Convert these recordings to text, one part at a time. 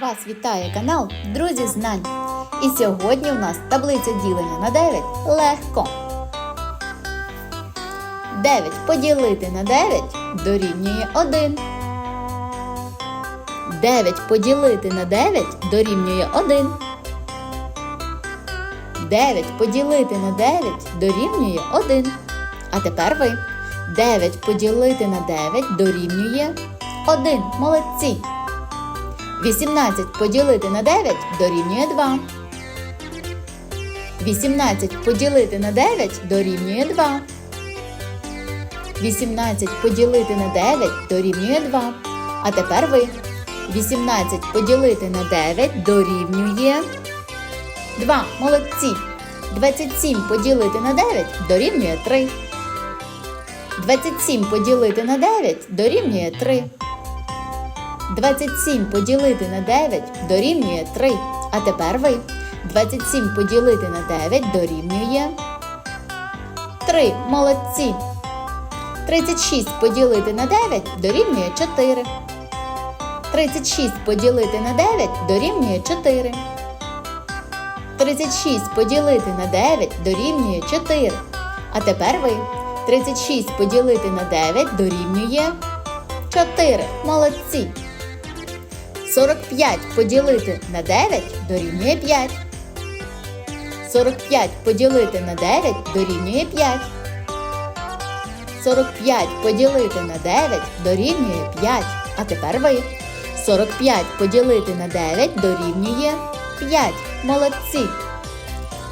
Вас вітає канал Друзі Знань. І сьогодні у нас таблиця ділення на 9 легко. 9 поділити на 9 дорівнює 1. 9 поділити на 9 дорівнює 1. 9 поділити на 9 дорівнює 1. А тепер ви. 9 поділити на 9 дорівнює 1. Молодці. 18 поділити на 9 дорівнює 2. 18 поділити на 9 дорівнює 2. 18 поділити на 9 дорівнює 2. А тепер ви. 18 поділити на 9 дорівнює 2. Молодці. 27 поділити на 9 дорівнює 3. 27 поділити на 9 дорівнює 3. 27 поділити на 9 дорівнює 3. А тепер ви. 27 поділити на 9 дорівнює 3. Молодці. 36 поділити на 9 дорівнює 4. 36 поділити на 9 дорівнює 4. 36 поділити на 9 дорівнює 4. А тепер ви. 36 поділити на 9 дорівнює 4. Молодці. 45 поділити на 9 дорівнює 5. 45 поділити на 9 дорівнює 5. 45 поділити на 9 дорівнює 5. А тепер ви. 45 поділити на 9 дорівнює 5. Молодці.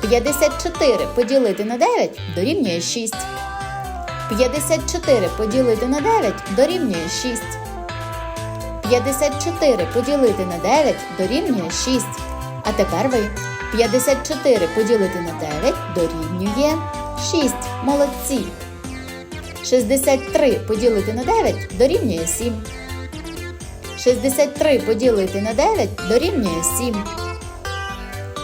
54 поділити на 9 дорівнює 6. 54 поділити на 9 дорівнює 6. 54 поділити на 9 дорівнює 6. А тепер ви. 54 поділити на 9 дорівнює 6. Молодці. 63 поділити на 9 дорівнює 7. 63 поділити на 9 дорівнює 7.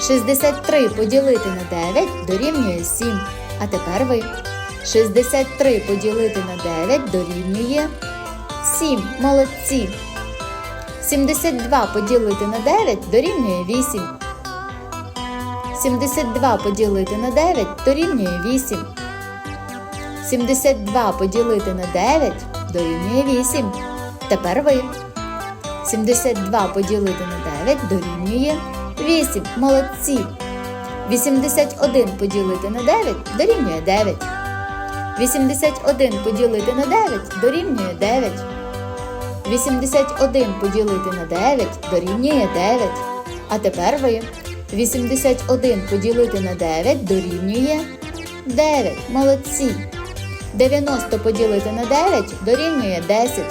63 поділити на 9 дорівнює 7. А тепер ви. 63 поділити на 9 дорівнює 7. Молодці. 72 поділити на 9 дорівнює 8. 72 поділити на 9 дорівнює 8. 72 поділити на 9 дорівнює 8. Тепер ви. 72 поділити на 9 дорівнює 8. Молодці. 81 поділити на 9 дорівнює 9. 81 поділити на 9 дорівнює 9. 81 поділити на 9 дорівнює 9. А тепер ви. 81 поділити на 9 дорівнює 9. Молодці. 90 поділити на 9 дорівнює 10.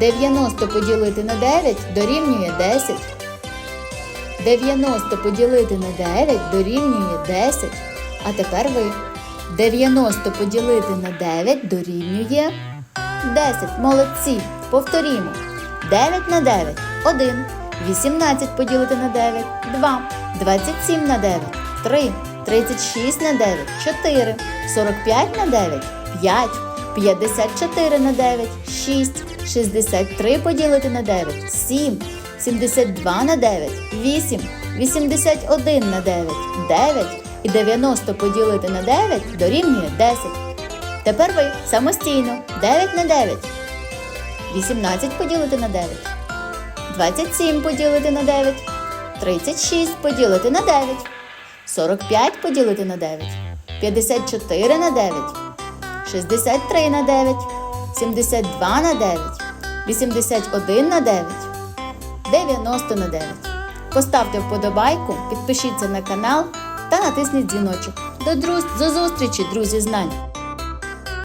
90 поділити на 9 дорівнює 10. 90 поділити на 9 дорівнює 10. А тепер ви. 90 поділити на 9 дорівнює 10. Молодці. Повторімо. 9 на 9 1. 18 поділити на 9 2. 27 на 9 3. 36 на 9 4. 45 на 9 5. 54 на 9 6. 63 поділити на 9 7. 72 на 9 8. 81 на 9 9. І 90 поділити на 9 дорівнює 10. Тепер ви самостійно 9 на 9. 18 поділити на 9. 27 поділити на 9. 36 поділити на 9. 45 поділити на 9. 54 на 9. 63 на 9. 72 на 9. 81 на 9. 90 на 9. Поставте вподобайку, підпишіться на канал та натисніть дзвіночок. До, друз... До зустрічі, друзі знань!